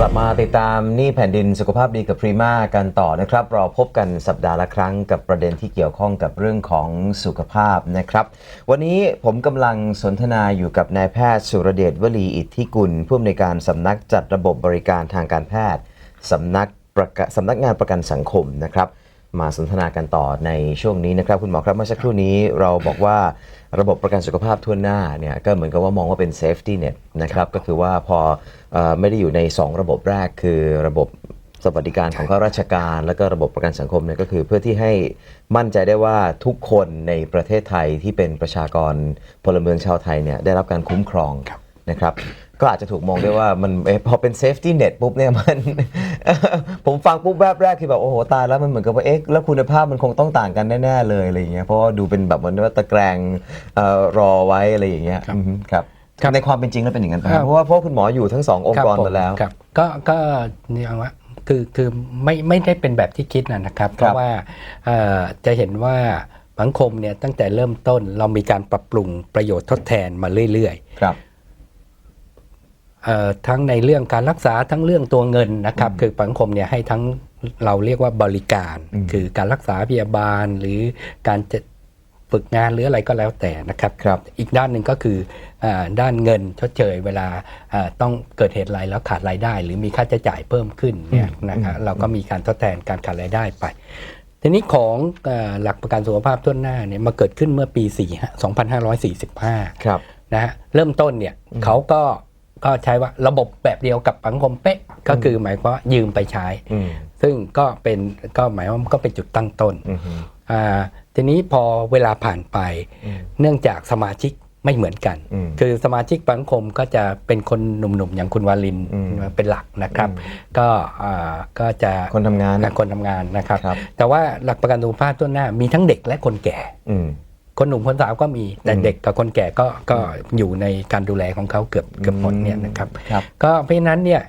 กลับมาติดตามนี่แผ่นดินสุขภาพดีกับพรีมากันต่อนะครับ เราพบกันสัปดาห์ละครั้งกับประเด็นที่เกี่ยวข้องกับเรื่องของสุขภาพนะครับ วันนี้ผมกำลังสนทนาอยู่กับนายแพทย์สุรเดชวลีอิทธิกุลผู้อำนวยการสำนักจัดระบบบริการทางการแพทย์สำนักประกะสำนักงานประกันสังคมนะครับ มาสนทนากันต่อในช่วงนี้นะครับ คุณหมอครับเมื่อสักครู่นี้เราบอกว่าระบบประกันสุขภาพทั่วหน้าเนี่ยก็เหมือนกับว่ามองว่าเป็น safety net นะครับก็คือว่าพอเออไม่ได้อยู่ใน 2 ระบบแรกคือระบบสวัสดิการของข้าราชการ แล้วก็ระบบประกันสังคมเนี่ยก็คือเพื่อที่ให้มั่นใจได้ว่าทุกคนในประเทศไทยที่เป็นประชากรพลเมืองชาวไทยเนี่ยได้รับการคุ้มครองครับ นะครับ ก็อาจจะถูกมองได้ว่ามันเอ๊ะพอเป็น safety net ปุ๊บเนี่ยมัน ผมฟังปุ๊บแวบแรกคือแบบโอ้โหตายแล้วมันเหมือนกับว่าเอ๊ะแล้วคุณภาพมันคงต้องต่างกันแน่ๆเลยอะไรอย่างเงี้ยเพราะว่าดูเป็นแบบเหมือนว่าตะแกรงเอ่อรอไว้อะไรอย่างเงี้ยครับอือฮึครับครับในความเป็นจริงแล้วเป็นอย่างนั้นไหมครับ เพราะว่าเพราะคุณหมออยู่ทั้งสององค์กรผมมาแล้ว ครับก็ก็เนี่ยว่าคือคือไม่ไม่ได้เป็นแบบที่คิดนะนะครับ เพราะว่าเอ่อจะเห็นว่าสังคมเนี่ยตั้งแต่เริ่มต้นเรามีการปรับปรุงประโยชน์ทดแทนมาเรื่อยครับๆเอ่อ ทั้งในเรื่องการรักษาทั้งเรื่องตัวเงินนะครับ คือสังคมเนี่ยให้ทั้งเราเรียกว่าบริการอืมคือการรักษาพยาบาลหรือการจะฝึกงานหรืออะไรก็แล้วแต่นะครับครับอีกด้านหนึ่งก็คืออาด้านเงินชดเชยเวลาอ่าต้องเกิดเหตุอะไรแล้วขาดรายได้ หรือมีค่าใช้จ่ายเพิ่มขึ้นเนี่ยนะครับเราก็มีการทดแทนการขาดรายได้ไป ทีนี้ของอาหลักประกันสุขภาพทั่วหน้าเนี่ยมาเกิดขึ้นเมื่อปี 4 2545 ครับนะฮะเริ่มต้นเนี่ยเขาก็ ก็ใช้ว่าระบบแบบเดียวกับสังคมเป๊ะก็คือหมายความว่ายืมไปใช้อืมซึ่งก็เป็นก็หมายว่ามันก็เป็นจุดตั้งต้นอือฮึอ่าทีนี้พอเวลาผ่านไปอืมเนื่องจากสมาชิกไม่เหมือนกันอืมคือสมาชิกสังคมก็จะเป็นคนหนุ่มๆ อย่างคุณวาลินอืมเป็นหลักนะครับ ก็อ่าก็จะคนทำงานคนทำงานนะครับครับ แต่ว่าหลักประกันสุขภาพต้นหน้ามีทั้งเด็กและคนแก่อืม คนหนุ่มคนสาวก็มีแต่อืมเด็กกับคนแก่ก็ก็อยู่ในการดูแลของเขาเกือบเกือบหมดเนี่ยนะครับครับก็เพราะฉะนั้นเนี่ย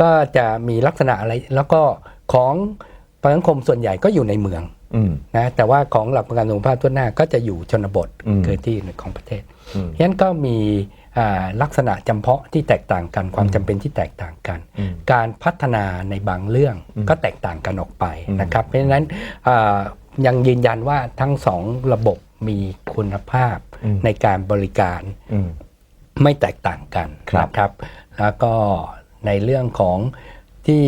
ก็จะมีลักษณะอะไรแล้วก็ของสังคมส่วนใหญ่ก็อยู่ในเมืองอืมนะแต่ว่าของหลักประกันสุขภาพทั่วหน้าก็จะอยู่ชนบทอืมคือที่หนึ่งของประเทศอืมเพราะฉะนั้นก็มีอ่าลักษณะจำเพาะที่แตกต่างกันความจำเป็นที่แตกต่างกันอืมการพัฒนาในบางเรื่องอืมก็แตกต่างกันออกไปอืมนะครับ เพราะฉะนั้นอ่ายังยืนยันว่าทั้งสองระบบ มีคุณภาพอืมในการบริการอืมไม่แตกต่างกันครับนะครับ แล้วก็ในเรื่องของที่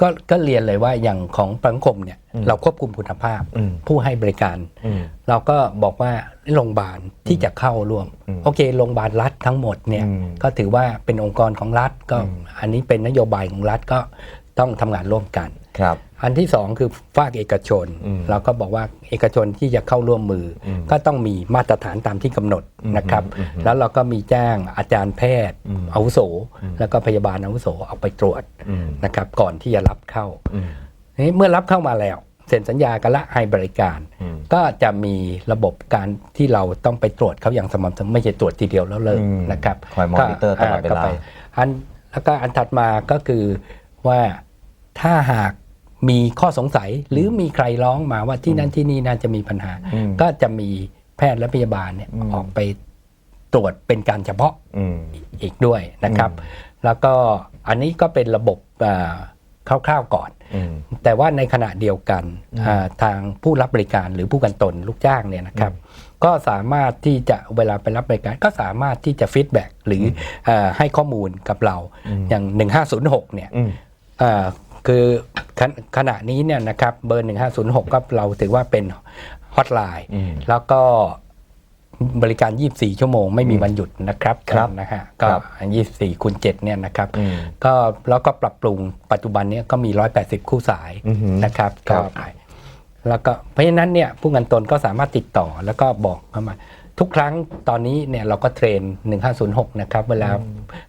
ก็ก็เรียนเลยว่าอย่างของสังคมเนี่ยอืมเราควบคุมคุณภาพอืมผู้ให้บริการอืมเราก็บอกว่าโรงพยาบาลที่จะเข้าร่วมอืมโอเคโรงพยาบาลรัฐทั้งหมดเนี่ยอืมก็ถือว่าเป็นองค์กรของรัฐก็อืมอันนี้เป็นนโยบายของรัฐก็ต้องทำงานร่วมกันครับ อันที่สองคือภาคเอกชนอืมเราก็บอกว่าเอกชนที่จะเข้าร่วมมืออมก็ต้องมีมาตรฐานตามที่กำหนดอืมนะครับอืมแล้วเราก็มีแจ้งอาจารย์แพทย์อืมอาวุโสอืมแล้วก็พยาบาลอาวุโสเอาไปตรวจอืมนะครับก่อนที่จะรับเข้าอืมทีนี้เมื่อรับเข้ามาแล้วเซ็นสัญญากันละให้บริการอืมก็จะมีระบบการที่เราต้องไปตรวจเขาอย่างสม่ำเสมอไม่ใช่ตรวจทีเดียวแล้วเลิกอืมนะครับคอยมอนิเตอร์ตลอดเวลาก็ไปอันแล้วก็อันถัดมาก็คือว่าถ้าหาก มีข้อสงสัยหรือมีใครร้องมาว่าที่นั่นที่นี่น่าจะมีปัญหาอืมก็จะมีแพทย์และพยาบาลเนี่ยอืมออกไปตรวจเป็นการเฉพาะอืมอีกด้วยนะครับ แล้วก็อันนี้ก็เป็นระบบอ่าคร่าวๆก่อนอืมแต่ว่าในขณะเดียวกันอ่าทางผู้รับบริการหรือผู้กันตนลูกจ้างเนี่ยนะครับ ก็สามารถที่จะเวลาไปรับบริการ ก็สามารถที่จะฟีดแบ็กหรือออาให้ข้อมูลกับเราอืมอย่าง 1506เนี่ยอืมอ่าคือ ขณขณะนี้เนี่ยนะครับเบอร์ 1506 ก็เราถือว่าเป็นฮอตไลน์อืม แล้วก็บริการ 24 ชั่วโมงไม่มีวันหยุดนะครับครับนะฮะครัก็บ24คูณ7เนี่ยนะครับ อืม ก็แล้วก็ปรับปรุงปัจจุบันเนี้ก็มี 180 คู่สายอือหือนะครับครัก็บไปแล้วก็เพราะฉะนั้นเนี่ยผู้เงินตนก็สามารถติดต่อแล้วก็บอกเข้ามา ทุกครั้งตอนนี้เนี่ยเราก็เทรน 1506 นะครับ เวลา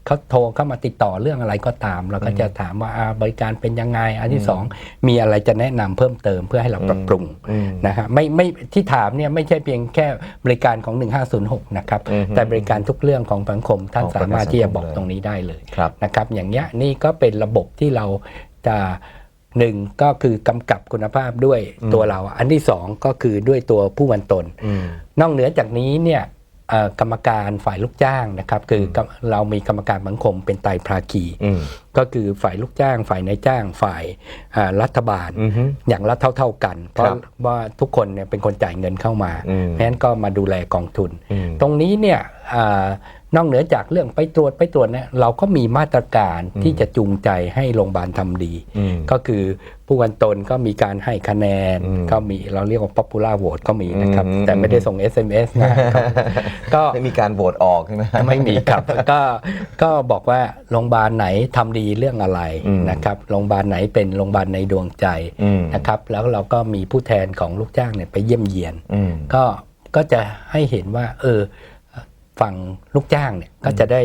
เขาโทรเข้ามาติดต่อเรื่องอะไรก็ตาม เราก็จะถามว่าอ่าบริการเป็นยังไง อันที่สองมีอะไรจะแนะนำเพิ่มเติมเพื่อให้เราปรับปรุงอืมนะฮะไม่ไม่ที่ถามเนี่ยไม่ใช่เพียงแค่บริการของ 1506 นะครับอือฮึแต่บริการทุกเรื่องของสังคมท่านของประกันสามารถที่จะสังคมบอกเลยตรงนี้ได้เลยครับนะครับ อย่างเงี้ยนี่ก็เป็นระบบที่เราจะ หนึ่งก็คือกำกับคุณภาพด้วยตัวเรา อันที่สองก็คือด้วยตัวผู้วันตนอืมนอกเหนือจากนี้เนี่ยเอ่อกรรมการฝ่ายลูกจ้างนะครับ คือกำเรามีกรรมการสังคมเป็นไตรภาคีอืม ก็คือฝ่ายลูกจ้าง ฝ่ายนายจ้าง ฝ่ายอ่ารัฐบาลอือฮึอย่างละเท่า ๆกัน เพครัราะบว่าทุกคนเนี่ยเป็นคนจ่ายเงินเข้ามาอืมเพราะฉะนั้นก็มาดูแลกองทุนอืมตรงนี้เนี่ยอานอกเหนือจากเรื่องไปตรวจไปตรวจเนี่ยเราก็มีมาตรการที่จะจูงใจให้โรงพยาบาลทำดีอืมก็คือผู้กันตนก็มีการให้คะแนนอืมก็มีเราเรียกว่า popular vote ก็มีนะครับอืมแต่ไม่ได้ส่ง SMS นะครับก็ไม่มีการโหวตออกใช่ไหมไม่มีครับ ก็ก็บอกว่าโรงพยาบาลไหนทำดีเรื่องอะไรอืมนะครับโรงพยาบาลไหนเป็นโรงพยาบาลในดวงใจอืมนะครับแล้วเราก็มีผู้แทนของลูกจ้างเนี่ยไปเยี่ยมเยียนอืมก็ก็จะให้เห็นว่าเออฝั่งลูกจ้างเนี่ยก็จะได้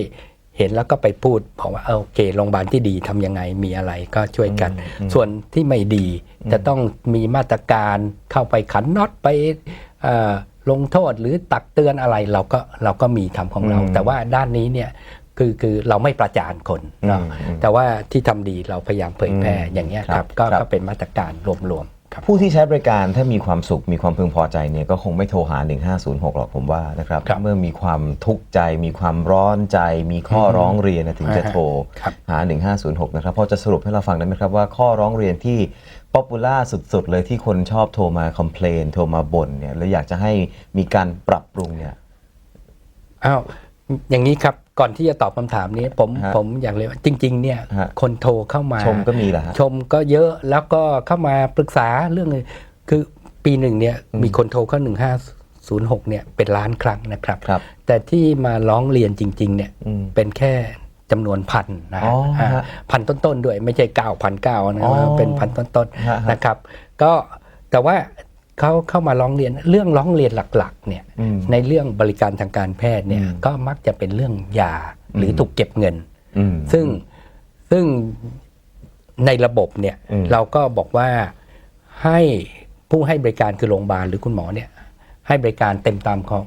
เห็นแล้วก็ไปพูดบอกว่าเออโอเคโรงพยาบาลที่ดีทำยังไงมีอะไรก็ช่วยกัน ส่วนที่ไม่ดีจะต้องมีมาตรการเข้าไปขันน็อตไปเอ่อลงโทษหรือตักเตือนอะไรเราก็เราก็มีทำของเราอืมแต่ว่าด้านนี้เนี่ย คือคือเราไม่ประจานคนเนาะอืมอืมแต่ว่าที่ทำดีเราพยายามเผยแพร่อืมอย่างเงี้ยคครัรับบก็ครับก็เป็นมาตรการรวมๆครับผู้ที่ใช้บริการถ้ามีความสุขมีความพึงพอใจเนี่ยก็คงไม่โทรหา 1506 หรอกผมว่านะครับครับเมื่อมีความทุกข์ใจ มีความร้อนใจ มีข้อร้องเรียนนะถึงจะอ่าฮะโทรครับหา 1506 นะครับพอจะสรุปให้เราฟังได้ไหมครับว่าข้อร้องเรียนที่ป๊อปปูล่าสุดๆ เลยที่คนชอบโทรมาคอมเพลนโทรมาบ่นเนี่ยแล้วอยากจะให้มีการปรับปรุงเนี่ยอ้าว อย่างนี้ครับก่อนที่จะตอบคำถามนี้ผมฮะผมอยากเลยว่าจริง ๆ เนี่ย ฮะ คนโทรเข้ามา ชมก็มีแหละฮะ ชมก็เยอะแล้วก็เข้ามาปรึกษาเรื่องคือปีหนึ่งเนี่ยมีคนโทรเข้าหนึ่งห้าศูนย์หกเนี่ยเป็นล้านครั้งนะครับ ครับ แต่ที่มาร้องเรียนจริง ๆ เนี่ยอืม เป็นแค่จำนวนพันนะอ๋ฮะอฮะาพันต้น ๆ ด้วยไม่ใช่เก้าพันเก้านะอ๋อเป็นพันต้น ฮะๆนะครับ ก็แต่ว่า เขาเข้ามาร้องเรียนเรื่องร้องเรียนหลักๆเนี่ยอืมในเรื่องบริการทางการแพทย์เนี่ยอืมก็มักจะเป็นเรื่องยาหรืออมถูกเก็บเงินอืมซึ่งซึ่งในระบบเนี่ยอืมเราก็บอกว่าให้ผู้ให้บริการคือโรงพยาบาลหรือคุณหมอเนี่ยให้บริการเต็มตามของ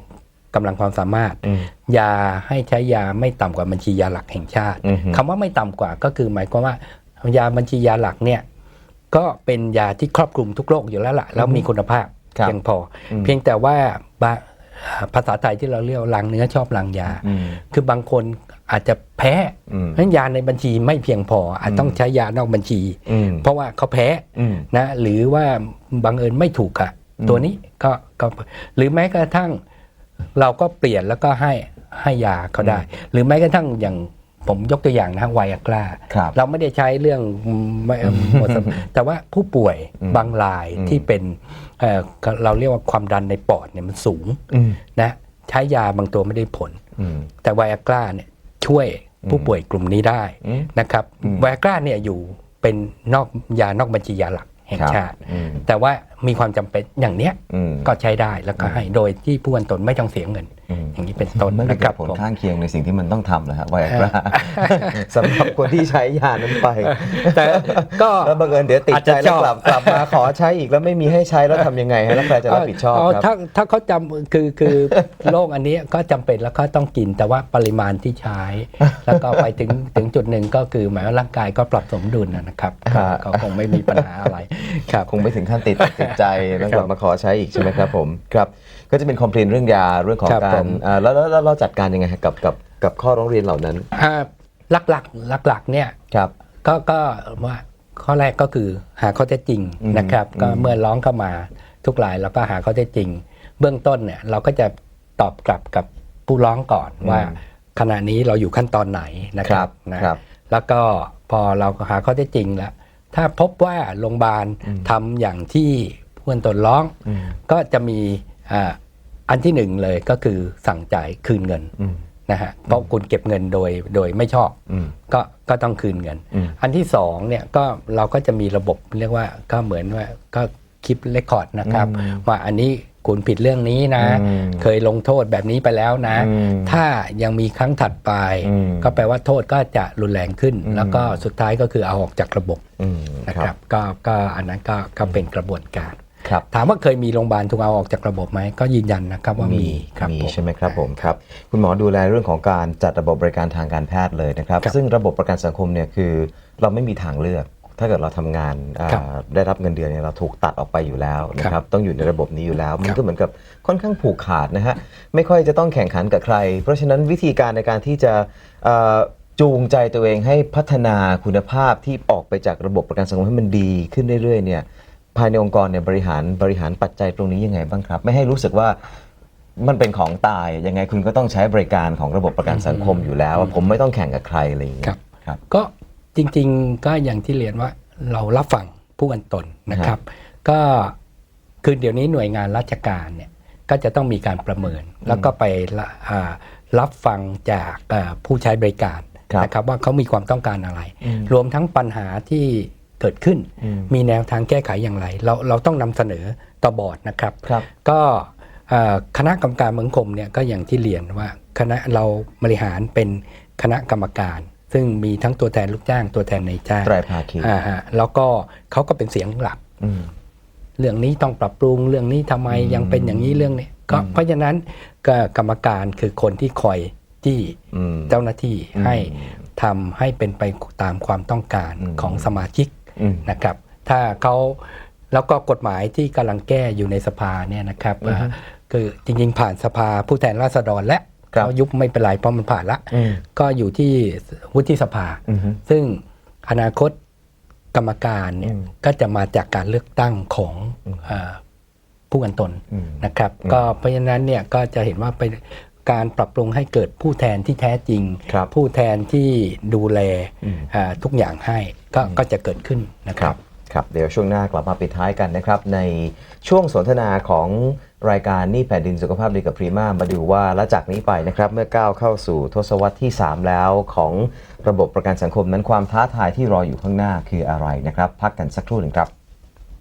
กำลังความสามารถอืมยาให้ใช้ยาไม่ต่ำกว่าบัญชียาหลักแห่งชาติอือฮึคำว่าไม่ต่ำกว่าก็คือหมายความว่ายาบัญชียาหลักเนี่ย ก็เป็นยาที่ครอบคลุมทุกโรคอยู่แล้วล่ะ แล้วมีคุณภาพครับเพียงพออมเพียงแต่ว่าบางภาษาไทยที่เราเรียกว่าลังเนื้อชอบลังยาอืมคือบางคนอาจจะแพ้อืมเพราะฉะนั้นยาในบัญชีไม่เพียงพอ อาจต้องใช้ยานอกบัญชีอืมเพราะว่าเขาแพ้อืมนะหรือว่าบังเอิญไม่ถูกอะอืมตัวนี้ก็ก็หรือแม้กระทั่งเราก็เปลี่ยนแล้วก็ให้ให้ยาเขาได้ หรือแม้กระทั่งอย่าง ผมยกตัวอย่างนะไวอากราครับเราไม่ได้ใช้เรื่องไม่เอ่อหมดสติแต่ว่าผู้ป่วยอืมบางรายอืมที่เป็นเอ่อเราเรียกว่าความดันในปอดเนี่ยมันสูงอืมนะใช้ยาบางตัวไม่ได้ผล อืม แต่ไวอากราเนี่ยช่วยผู้ป่วยกลุ่มนี้ได้อืมนะครับอืมไวอากราเนี่ยอยู่เป็นนอกยานอกบัญชียาหลักแห่งครับชาติ อืม แต่ว่ามีความจำเป็นอย่างเนี้ยอืม ก็ใช้ได้แล้วก็ให้โดยที่ผู้กันตนไม่ต้องเสียเงิน อืมอย่างนี้เป็นต้นไม่ได้นะคเกิรัดบผลผมข้างเคียงในสิ่งที่มันต้องทำเหรอฮะไวอากราสำหรับคนที่ใช้ยานั้นไป แต่ก็แล้วบังเอิญเดี๋ยวติดอาจใจจะแล้วชอบกลับกลับมาขอใช้อีกแล้วไม่มีให้ใช้แล้วทำยังไงฮะแล้วใครจะรับผิดชอบเครับถ้าถ้าเขาจำคือคือโรคอันนี้ก็จำเป็นแล้วก็ต้องกินแต่ว่าปริมาณที่ใช้ แล้วก็ไปถึงถึงจุดหนึ่งก็คือหมายว่าร่างกายก็ปรับสมดุลนะครับครับก็คงไม่มีปัญหาอะไรครับคงไม่ถึงขั้นติดติดใจแล้วกลับมาขอใช้อีกใช่ไหมครับผมครับก็จะเป็นคอมเพลนเรื่องยาเรื่องของครับกาผรม อ่าแล้วแล้วแล้วเราจัดการยังไงฮะกับกับกับข้อร้องเรียนเหล่านั้นอ่าหลักหลักหลักหลักๆเนี่ยครับ ก็ก็ว่าข้อแรกก็คือหาข้อเท็จจริงอืมนะครับ ก็อืม เมื่อร้องเข้ามาทุกรายเราก็หาข้อเท็จจริง เบื้องต้นเนี่ยเราก็จะตอบกลับกับผู้ร้องก่อนว่า ขณะนี้เราอยู่ขั้นตอนไหนนะครับนะ ครับ แล้วก็พอเราหาข้อเท็จจริงแล้ว ถ้าพบว่าโรงพยาบาลอืม ทำอย่างที่ผู้ตนร้อง อืม ก็จะมี อ่าอันที่หนึ่งเลยก็คือสั่งจ่ายคืนเงินอืมนะฮะเพราะคุณเก็บเงินโดยโดยไม่ชอบอืมก็ก็ต้องคืนเงินอืมอันที่สองเนี่ยก็เราก็จะมีระบบเรียกว่าก็เหมือนว่าก็คลิปเรคคอร์ดนะครับอืมว่าอันนี้คุณผิดเรื่องนี้นะอืมเคยลงโทษแบบนี้ไปแล้วนะอืมถ้ายังมีครั้งถัดไปอืมก็แปลว่าโทษก็จะรุนแรงขึ้นอืมแล้วก็สุดท้ายก็คือเอาออกจากระบบอืมนะคครัรับบก็ก็อันนั้นก็ก็เป็นกระบวนการ ครับถามว่าเคยมีโรงพยาบาลถูกเอาออกจากระบบไหมก็ยืนยันนะครับว่ามีครับมีผมใช่ไหมครับผมครับคุณหมอดูแลเรื่องของการจัดระบบบริการทางการแพทย์เลยนะครับครับซึ่งระบบประกันสังคมเนี่ยคือเราไม่มีทางเลือก ถ้าเกิดเราทำงานอ่าครับได้รับเงินเดือนเนี่ยเราถูกตัดออกไปอยู่แล้วนะคครัรับบต้องอยู่ในระบบนี้อยู่แล้วมันครับก็เหมือนกับค่อนข้างผูกขาดนะฮะไม่ค่อยจะต้องแข่งขันกับใคร เพราะฉะนั้นวิธีการในการที่จะเอ่อจูงใจตัวเองให้พัฒนาคุณภาพที่ออกไปจากระบบประกันสังคมให้มันดีขึ้นเรื่อยๆเนี่ย ภายในองค์กรเนี่ยบริหารบริหารปัจจัยตรงนี้ยังไงบ้างครับ ไม่ให้รู้สึกว่ามันเป็นของตายยังไงคุณก็ต้องใช้บริการของระบบประกันสังคมอยู่แล้ว ผมไม่ต้องแข่งกับใครอะไรอย่างเงี้ยครับครับก็จริงๆก็อย่างที่เรียนว่าเรารับฟังผู้กันตนนะครับ ก็คือเดี๋ยวนี้หน่วยงานราชการเนี่ยก็จะต้องมีการประเมิน แล้วก็ไปละอ่ารับฟังจากอ่าผู้ใช้บริการครับนะครับว่าเขามีความต้องการอะไรอืมรวมทั้งปัญหาที่ เกิดขึ้นอืมมีแนวทางแก้ไขอย่างไร เราเราต้องนำเสนอต่อบอร์ดนะครับครับก็เอ่อคณะกรรมการเมืองคมเนี่ยก็อย่างที่เรียนว่าคณะเราบริหารเป็นคณะกรรมการ ซึ่งมีทั้งตัวแทนลูกจ้างตัวแทนในายจ้างไตรภาคีอ่าฮะแล้วก็เขาก็เป็นเสียงหลักอืมเรื่องนี้ต้องปรับปรุงเรื่องนี้ทำไมอืมยังเป็นอย่างนี้เรื่องนี้ก็อืมเพราะฉะนั้นก็กรรมการคือคนที่คอยที่อืมเจ้าหน้าที่อืมให้ทำให้เป็นไปตามความต้องการอืมของสมาชิกอืม นะครับ ถ้าเขาแล้วก็กฎหมายที่กำลังแก้อยู่ในสภาเนี่ยนะครับอือฮึอ่าคือจริงๆผ่านสภาผู้แทนราษฎรและครับเขายุบไม่เป็นไรเพราะมันผ่านละอืมก็อยู่ที่วุฒิสภาอืมซึ่งอนาคตกรรมการเนี่ยอืมก็จะมาจากการเลือกตั้งของอืมเอ่อผู้กันตนอืมนะครับอืมก็เพราะฉะนั้นเนี่ยก็จะเห็นว่าเป็น การปรับปรุงให้เกิดผู้แทนที่แท้จริงครับผู้แทนที่ดูแลอืมอ่าทุกอย่างให้ก็ก็จะเกิดขึ้นนะคครัรับบครับเดี๋ยวช่วงหน้ากลับมาปิดท้ายกันนะครับ ในช่วงสนทนาของรายการหนี่แผ่นดินสุขภาพดีกับพรีมามาดูว่าและจากนี้ไปนะครับเมื่อก้าวเข้าสู่ทศวรรษที่ 3 แล้วของระบบประกันสังคมนั้นความท้าทายที่รออยู่ข้างหน้าคืออะไรนะครับ พักกันสักครู่หนึ่งครับ